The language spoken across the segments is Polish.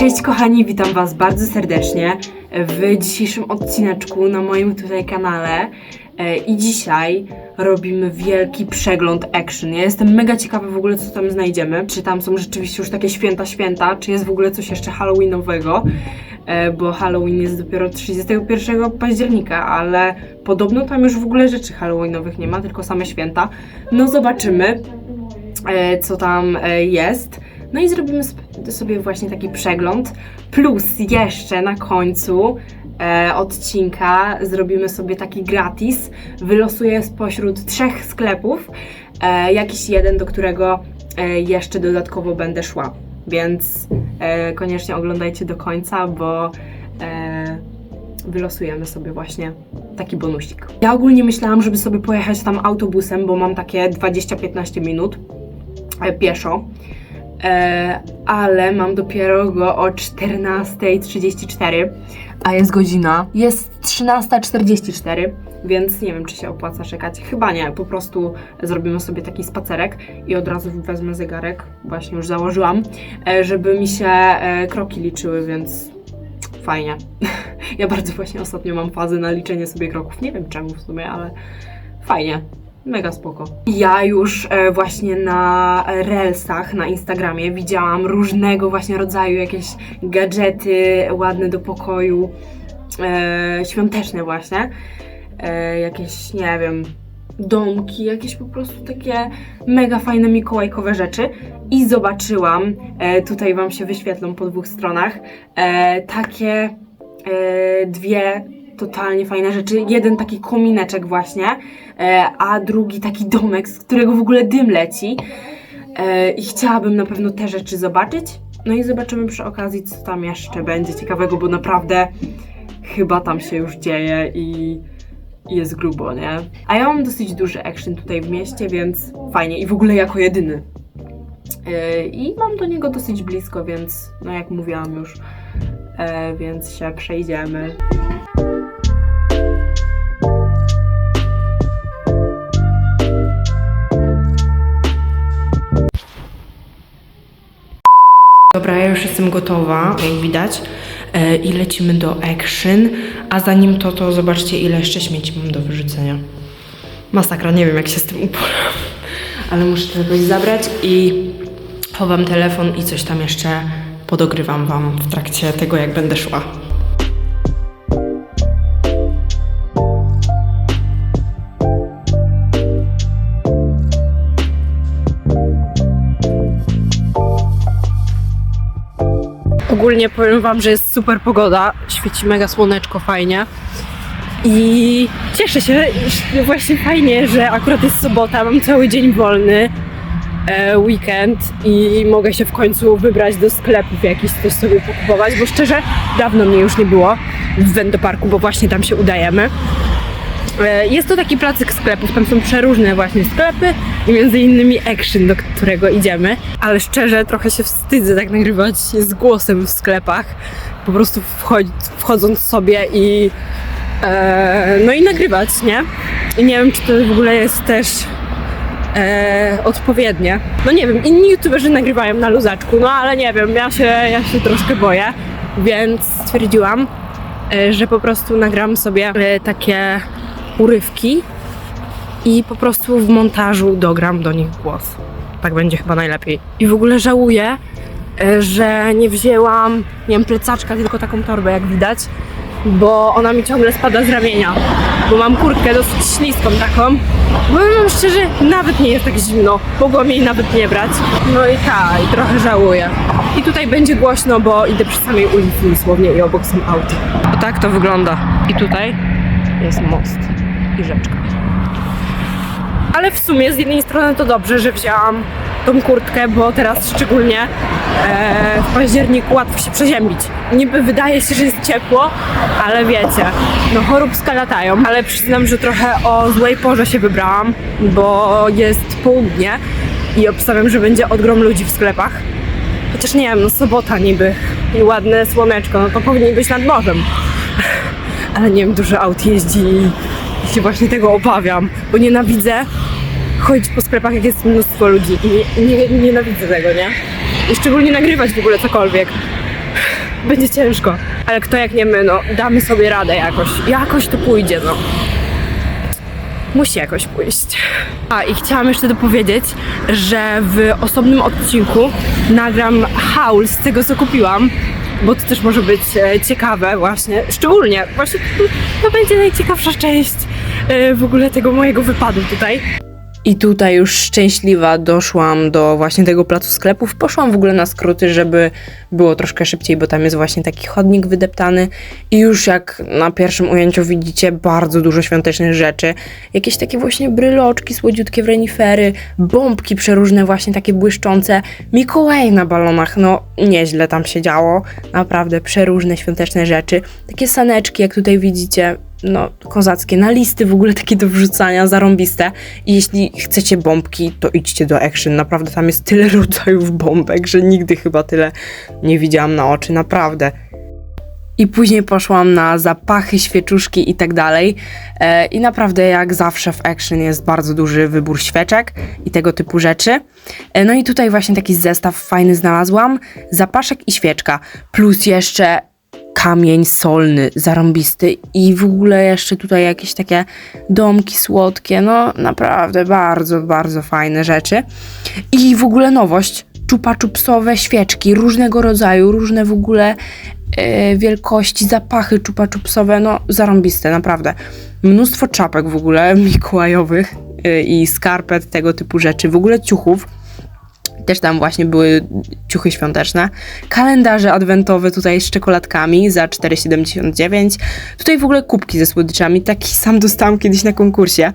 Cześć kochani, witam was bardzo serdecznie w dzisiejszym odcineczku na moim tutaj kanale E, i dzisiaj robimy wielki przegląd action. Ja jestem mega ciekawa w ogóle co tam znajdziemy, czy tam są rzeczywiście już takie święta święta, czy jest w ogóle coś jeszcze halloweenowego, E, bo Halloween jest dopiero 31 października, ale podobno tam już w ogóle rzeczy halloweenowych nie ma, tylko same święta. No zobaczymy e, co tam jest. No i zrobimy sobie właśnie taki przegląd. Plus jeszcze na końcu e, odcinka zrobimy sobie taki gratis. Wylosuję spośród trzech sklepów e, jakiś jeden, do którego e, jeszcze dodatkowo będę szła. Więc e, koniecznie oglądajcie do końca, bo e, wylosujemy sobie właśnie taki bonusik. Ja ogólnie myślałam, żeby sobie pojechać tam autobusem, bo mam takie 20-15 minut e, pieszo. E, ale mam dopiero go o 14.34, a jest godzina. Jest 13.44, więc nie wiem, czy się opłaca czekać. Chyba nie, po prostu zrobimy sobie taki spacerek i od razu wezmę zegarek, właśnie już założyłam, e, żeby mi się e, kroki liczyły, więc fajnie. Ja bardzo właśnie ostatnio mam fazę na liczenie sobie kroków. Nie wiem czemu w sumie, ale fajnie. Mega spoko. Ja już e, właśnie na Reelsach na Instagramie widziałam różnego właśnie rodzaju jakieś gadżety ładne do pokoju, e, świąteczne właśnie, e, jakieś, nie wiem, domki, jakieś po prostu takie mega fajne mikołajkowe rzeczy i zobaczyłam, e, tutaj Wam się wyświetlą po dwóch stronach, e, takie e, dwie totalnie fajne rzeczy. Jeden taki komineczek właśnie, e, a drugi taki domek, z którego w ogóle dym leci. E, I chciałabym na pewno te rzeczy zobaczyć. No i zobaczymy przy okazji, co tam jeszcze będzie ciekawego, bo naprawdę chyba tam się już dzieje i jest grubo, nie? A ja mam dosyć duży action tutaj w mieście, więc fajnie i w ogóle jako jedyny. E, I mam do niego dosyć blisko, więc no jak mówiłam już, więc się przejdziemy. Dobra, ja już jestem gotowa, jak widać. E, I lecimy do action. A zanim to, to zobaczcie, ile jeszcze śmieci mam do wyrzucenia. Masakra, nie wiem, jak się z tym uporam. Ale muszę to jakoś zabrać i chowam telefon i coś tam jeszcze podogrywam Wam w trakcie tego, jak będę szła. Ogólnie powiem Wam, że jest super pogoda, świeci mega słoneczko, fajnie. I cieszę się, właśnie fajnie, że akurat jest sobota, mam cały dzień wolny, e, weekend i mogę się w końcu wybrać do sklepów jakiś coś sobie pokupować, bo szczerze dawno mnie już nie było w Wendoparku, bo właśnie tam się udajemy. E, Jest to taki placyk sklepów, tam są przeróżne właśnie sklepy i między innymi Action, do którego idziemy. Ale szczerze trochę się wstydzę tak nagrywać z głosem w sklepach, po prostu wchodząc sobie i e, no i nagrywać, nie? I nie wiem, czy to w ogóle jest też e, odpowiednie. No nie wiem, inni youtuberzy nagrywają na luzaczku, no ale nie wiem, ja się, ja się troszkę boję, więc stwierdziłam, e, że po prostu nagram sobie e, takie urywki i po prostu w montażu dogram do nich głos. Tak będzie chyba najlepiej. I w ogóle żałuję, e, że nie wzięłam, nie wiem, plecaczka, tylko taką torbę, jak widać, bo ona mi ciągle spada z ramienia. Bo mam kurtkę dosyć śliską taką. Powiem szczerze, nawet nie jest tak zimno. Mogłam jej nawet nie brać. No i tak, trochę żałuję. I tutaj będzie głośno, bo idę przy samej ulicy dosłownie i obok są auty. O tak to wygląda. I tutaj jest most i rzeczka. Ale w sumie z jednej strony to dobrze, że wzięłam tą kurtkę, bo teraz szczególnie e, w październiku łatwo się przeziębić. Niby wydaje się, że jest ciepło, ale wiecie, no choróbska latają. Ale przyznam, że trochę o złej porze się wybrałam, bo jest południe i obstawiam, że będzie odgrom ludzi w sklepach. Chociaż nie wiem, no sobota niby i ładne słoneczko, no to powinien być nad morzem. Ale nie wiem, dużo aut jeździ się właśnie tego obawiam, bo nienawidzę chodzić po sklepach, jak jest mnóstwo ludzi nie, nie, nienawidzę tego, nie? I szczególnie nagrywać w ogóle cokolwiek. będzie ciężko. Ale kto jak nie my, no damy sobie radę jakoś. Jakoś to pójdzie, no. Musi jakoś pójść. A i chciałam jeszcze dopowiedzieć, że w osobnym odcinku nagram haul z tego, co kupiłam, bo to też może być e, ciekawe właśnie, szczególnie, właśnie to, będzie najciekawsza część w ogóle tego mojego wypadu tutaj. I tutaj już szczęśliwa doszłam do właśnie tego placu sklepów. Poszłam w ogóle na skróty, żeby było troszkę szybciej, bo tam jest właśnie taki chodnik wydeptany. I już jak na pierwszym ujęciu widzicie, bardzo dużo świątecznych rzeczy. Jakieś takie właśnie bryloczki słodziutkie renifery, bombki przeróżne właśnie takie błyszczące, Mikołaj na balonach. No nieźle tam się działo. Naprawdę przeróżne świąteczne rzeczy. Takie saneczki, jak tutaj widzicie, no, kozackie, na listy w ogóle takie do wrzucania, zarąbiste. I jeśli chcecie bombki, to idźcie do Action. Naprawdę tam jest tyle rodzajów bombek, że nigdy chyba tyle nie widziałam na oczy, naprawdę. I później poszłam na zapachy, świeczuszki i tak dalej. E, I naprawdę, jak zawsze w Action jest bardzo duży wybór świeczek i tego typu rzeczy. E, no i tutaj właśnie taki zestaw fajny znalazłam. Zapaszek i świeczka. Plus jeszcze kamień solny, zarąbisty i w ogóle jeszcze tutaj jakieś takie domki słodkie, no naprawdę bardzo, bardzo fajne rzeczy. I w ogóle nowość, czupa-czupsowe świeczki różnego rodzaju, różne w ogóle e, wielkości, zapachy czupa-czupsowe, no zarąbiste, naprawdę. Mnóstwo czapek w ogóle mikołajowych e, i skarpet, tego typu rzeczy, w ogóle ciuchów. Też tam właśnie były ciuchy świąteczne. Kalendarze adwentowe tutaj z czekoladkami za 4,79. Tutaj w ogóle kubki ze słodyczami. Taki sam dostałam kiedyś na konkursie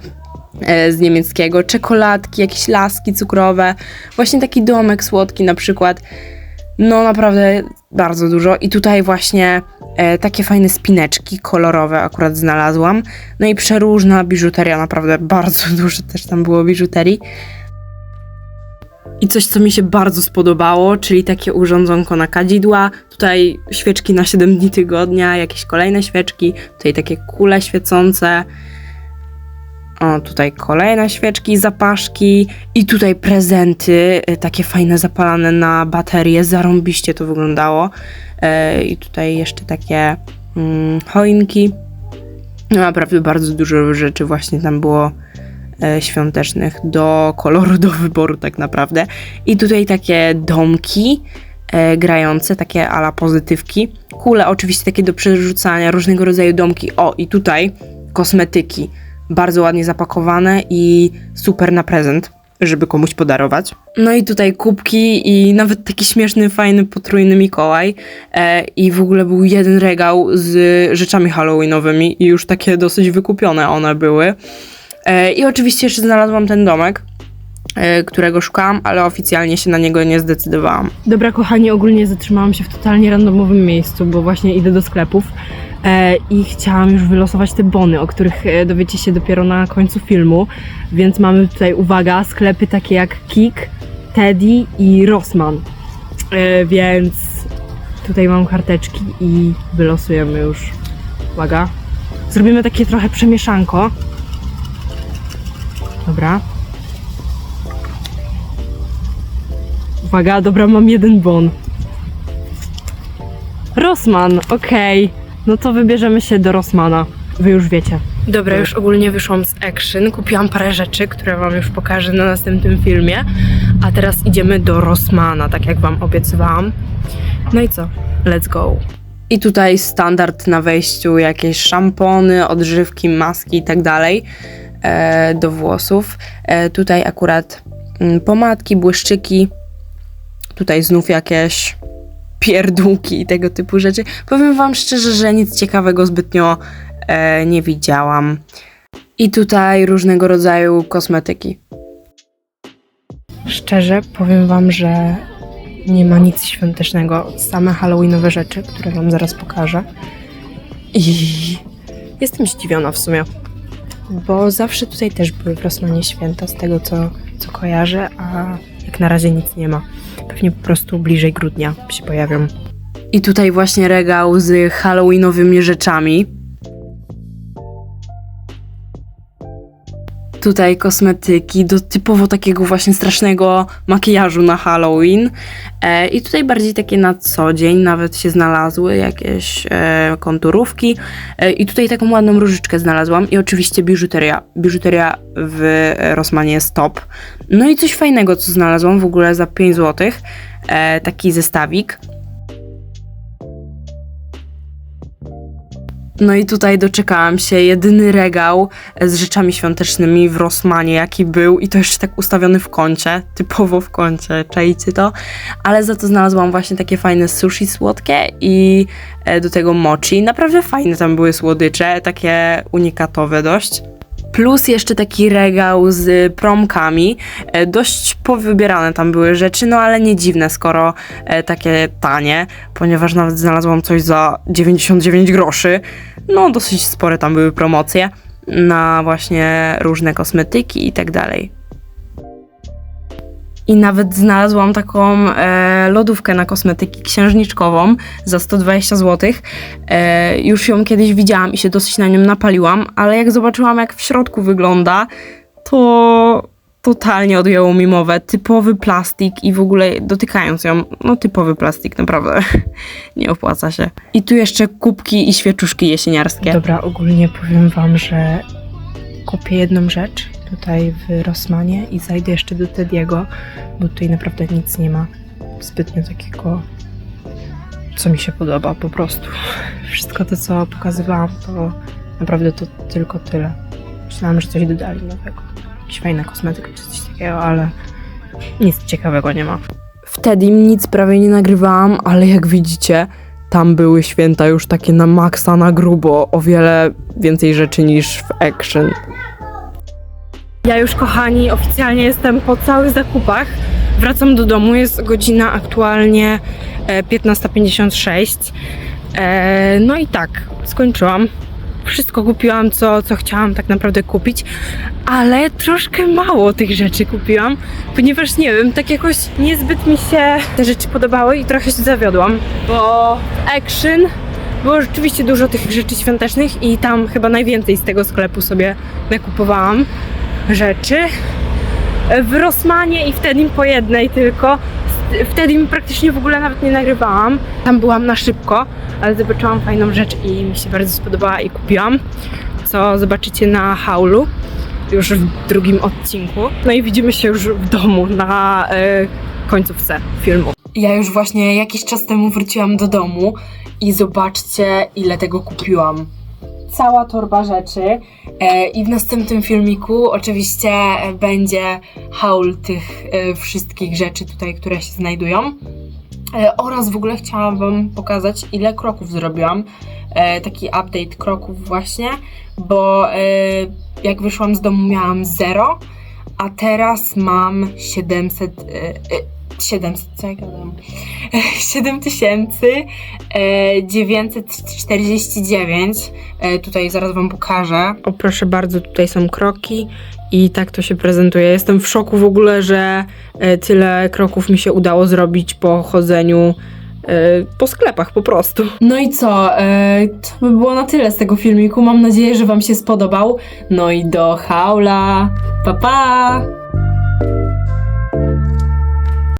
e, z niemieckiego. Czekoladki, jakieś laski cukrowe. Właśnie taki domek słodki na przykład. No naprawdę bardzo dużo. I tutaj właśnie e, takie fajne spineczki kolorowe akurat znalazłam. No i przeróżna biżuteria, naprawdę bardzo dużo też tam było biżuterii. I coś, co mi się bardzo spodobało, czyli takie urządzonko na kadzidła. Tutaj świeczki na 7 dni tygodnia, jakieś kolejne świeczki. Tutaj takie kule świecące. O, tutaj kolejne świeczki, zapaszki i tutaj prezenty, y, takie fajne zapalane na baterie, zarąbiście to wyglądało. E, I tutaj jeszcze takie mm, choinki. No naprawdę bardzo dużo rzeczy właśnie tam było świątecznych do koloru, do wyboru tak naprawdę. I tutaj takie domki e, grające, takie ala pozytywki. Kule oczywiście takie do przerzucania, różnego rodzaju domki. O, i tutaj kosmetyki. Bardzo ładnie zapakowane i super na prezent, żeby komuś podarować. No i tutaj kubki i nawet taki śmieszny, fajny, potrójny Mikołaj. E, I w ogóle był jeden regał z rzeczami halloweenowymi i już takie dosyć wykupione one były. E, I oczywiście jeszcze znalazłam ten domek, e, którego szukałam, ale oficjalnie się na niego nie zdecydowałam. Dobra, kochani, ogólnie zatrzymałam się w totalnie randomowym miejscu, bo właśnie idę do sklepów e, i chciałam już wylosować te bony, o których dowiecie się dopiero na końcu filmu. Więc mamy tutaj, uwaga, sklepy takie jak Kik, Teddy i Rossmann. Więc tutaj mam karteczki i wylosujemy już. Uwaga. Zrobimy takie trochę przemieszanko. Dobra. Uwaga, dobra, mam jeden bon. Rossmann, okej. No to wybierzemy się do Rossmana. Wy już wiecie. Dobra, już ogólnie wyszłam z Action. Kupiłam parę rzeczy, które Wam już pokażę na następnym filmie. A teraz idziemy do Rossmana, tak jak Wam obiecywałam. No i co? Let's go. I tutaj standard na wejściu, jakieś szampony, odżywki, maski i tak dalej do włosów. E, tutaj akurat mm, pomadki, błyszczyki. Tutaj znów jakieś pierdółki i tego typu rzeczy. Powiem Wam szczerze, że nic ciekawego zbytnio e, nie widziałam. I tutaj różnego rodzaju kosmetyki. Szczerze powiem Wam, że nie ma nic świątecznego. Same halloweenowe rzeczy, które Wam zaraz pokażę. I jestem zdziwiona w sumie. Bo zawsze tutaj też były w Rosmanie święta, z tego co, co kojarzę, a jak na razie nic nie ma. Pewnie po prostu bliżej grudnia się pojawią. I tutaj właśnie regał z halloweenowymi rzeczami. Tutaj kosmetyki do typowo takiego właśnie strasznego makijażu na Halloween. E, I tutaj bardziej takie na co dzień, nawet się znalazły jakieś e, konturówki. E, I tutaj taką ładną różyczkę znalazłam. I oczywiście biżuteria. Biżuteria w Rosmanie jest top. No i coś fajnego, co znalazłam w ogóle za 5 zł. E, taki zestawik. No i tutaj doczekałam się jedyny regał z rzeczami świątecznymi w Rossmanie, jaki był i to jeszcze tak ustawiony w kącie, typowo w kącie, czajcie to? Ale za to znalazłam właśnie takie fajne sushi słodkie i e, do tego mochi. Naprawdę fajne tam były słodycze, takie unikatowe dość. Plus jeszcze taki regał z promkami. E, Dość powybierane tam były rzeczy, no ale nie dziwne, skoro e, takie tanie, ponieważ nawet znalazłam coś za 99 groszy. No, dosyć spore tam były promocje na właśnie różne kosmetyki i tak dalej. I nawet znalazłam taką e, lodówkę na kosmetyki księżniczkową za 120 zł. E, już ją kiedyś widziałam i się dosyć na nią napaliłam, ale jak zobaczyłam, jak w środku wygląda, to totalnie odjęło mi mowę. Typowy plastik i w ogóle dotykając ją, no typowy plastik, naprawdę nie opłaca się. I tu jeszcze kubki i świeczuszki jesieniarskie. Dobra, ogólnie powiem wam, że kupię jedną rzecz tutaj w Rossmanie i zajdę jeszcze do Tediego, bo tutaj naprawdę nic nie ma zbytnio takiego, co mi się podoba po prostu. Wszystko to, co pokazywałam, to naprawdę to tylko tyle. Myślałam, że coś dodali nowego. Jakiś fajny kosmetyk czy coś takiego, ale nic ciekawego nie ma. Wtedy nic prawie nie nagrywałam, ale jak widzicie, tam były święta już takie na maksa, na grubo, o wiele więcej rzeczy niż w action. Ja już, kochani, oficjalnie jestem po całych zakupach. Wracam do domu, jest godzina aktualnie e, 15.56. E, no i tak, skończyłam. Wszystko kupiłam, co, co chciałam tak naprawdę kupić, ale troszkę mało tych rzeczy kupiłam, ponieważ nie wiem, tak jakoś niezbyt mi się te rzeczy podobały i trochę się zawiodłam, bo Action było rzeczywiście dużo tych rzeczy świątecznych i tam chyba najwięcej z tego sklepu sobie nakupowałam rzeczy. W Rossmanie i wtedy po jednej tylko. Wtedy mi praktycznie w ogóle nawet nie nagrywałam. Tam byłam na szybko, ale zobaczyłam fajną rzecz i mi się bardzo spodobała i kupiłam. Co zobaczycie na haulu już w drugim odcinku. No i widzimy się już w domu na e, końcówce filmu. Ja już właśnie jakiś czas temu wróciłam do domu i zobaczcie ile tego kupiłam. Cała torba rzeczy e, i w następnym filmiku oczywiście będzie haul tych e, wszystkich rzeczy tutaj, które się znajdują. E, oraz w ogóle chciałam Wam pokazać, ile kroków zrobiłam. Taki update kroków właśnie, bo jak wyszłam z domu miałam 0, a teraz mam 700. E, e, 700, co ja gadam? E, 7949. E, Tutaj zaraz Wam pokażę. O, proszę bardzo, tutaj są kroki i tak to się prezentuje. Jestem w szoku w ogóle, że e, tyle kroków mi się udało zrobić po chodzeniu e, po sklepach po prostu. No i co? E, to by było na tyle z tego filmiku. Mam nadzieję, że Wam się spodobał. No i do haula. Pa pa!